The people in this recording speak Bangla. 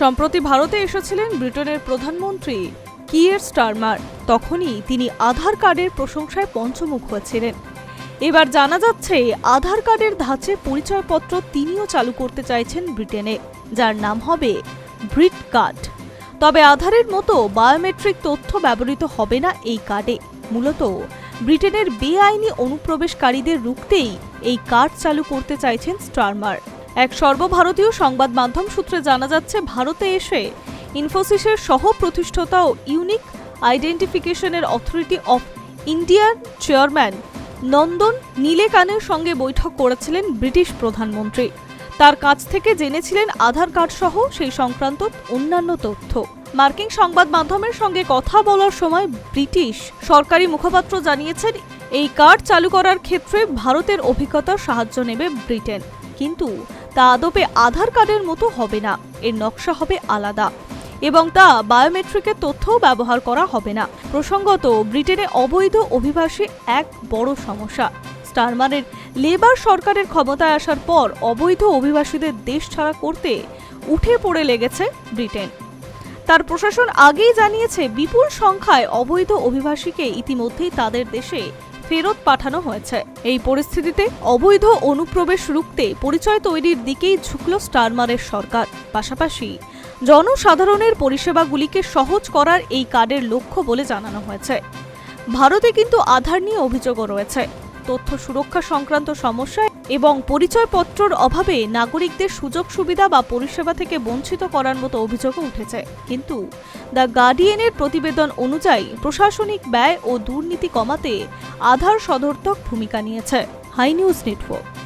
সম্প্রতি ভারতে এসেছিলেন ব্রিটেনের প্রধানমন্ত্রী কিয়ের স্টারমার। তখনই তিনি আধার কার্ডের প্রশংসায় পঞ্চমুখ হয়েছিলেন। এবার জানা যাচ্ছে, আধার কার্ডের ধাঁচে পরিচয়পত্র তিনিও চালু করতে চাইছেন ব্রিটেনে, যার নাম হবে ব্রিট কার্ড। তবে আধারের মতো বায়োমেট্রিক তথ্য ব্যবহৃত হবে না এই কার্ডে। মূলত, ব্রিটেনের বেআইনি অনুপ্রবেশকারীদের রুখতেই এই কার্ড চালু করতে চাইছেন স্টারমার। এক সর্বভারতীয় সংবাদ মাধ্যম সূত্রে জানা যাচ্ছে, ভারতে এসে ইনফোসিসের সহ প্রতিষ্ঠাতা ও ইউনিক আইডেন্টিফিকেশনের অথরিটি অফ ইন্ডিয়ার চেয়ারম্যান নন্দন নীলেকানের সঙ্গে বৈঠক করেছিলেন ব্রিটিশ প্রধানমন্ত্রী। তার কাছ থেকে জেনেছিলেন আধার কার্ড সহ সেই সংক্রান্ত অন্যান্য তথ্য। মার্কিন সংবাদ মাধ্যমের সঙ্গে কথা বলার সময় ব্রিটিশ সরকারি মুখপাত্র জানিয়েছেন, এই কার্ড চালু করার ক্ষেত্রে ভারতের অভিজ্ঞতার সাহায্য নেবে ব্রিটেন। কিন্তু তা আদপে আধার কার্ডের মতো হবে না। এর নকশা হবে আলাদা। এবং তা বায়োমেট্রিকের তথ্যও ব্যবহার করা হবে না। প্রসঙ্গত, ব্রিটেনে অবৈধ অভিবাসী এক বড় সমস্যা। স্টারমারের লেবার সরকারের ক্ষমতায় আসার পর অবৈধ অভিবাসীদের দেশ ছাড়া করতে উঠে পড়ে লেগেছে ব্রিটেন। তার প্রশাসন আগেই জানিয়েছে, বিপুল সংখ্যায় অবৈধ অভিবাসীকে ইতিমধ্যেই তাদের দেশে ফেরত পাঠানো হয়েছে। এই পরিস্থিতিতে অবৈধ অনুপ্রবেশ রুখতে পরিচয় তৈরির দিকেই ঝুঁকল স্টারমারের সরকার। পাশাপাশি জনসাধারণের পরিষেবাগুলিকে সহজ করার এই কার্ডের লক্ষ্য বলে জানানো হয়েছে। ভারতে কিন্তু আধার নিয়ে অভিযোগও রয়েছে। তথ্য সুরক্ষা সংক্রান্ত সমস্যা এবং পরিচয়পত্রর অভাবে নাগরিকদের সুযোগ সুবিধা বা পরিষেবা থেকে বঞ্চিত করার মতো অভিযোগও উঠেছে। কিন্তু দ্য গার্ডিয়ানের প্রতিবেদন অনুযায়ী প্রশাসনিক ব্যয় ও দুর্নীতি কমাতে আধার সদর্থক ভূমিকা নিয়েছে। Hi News Network.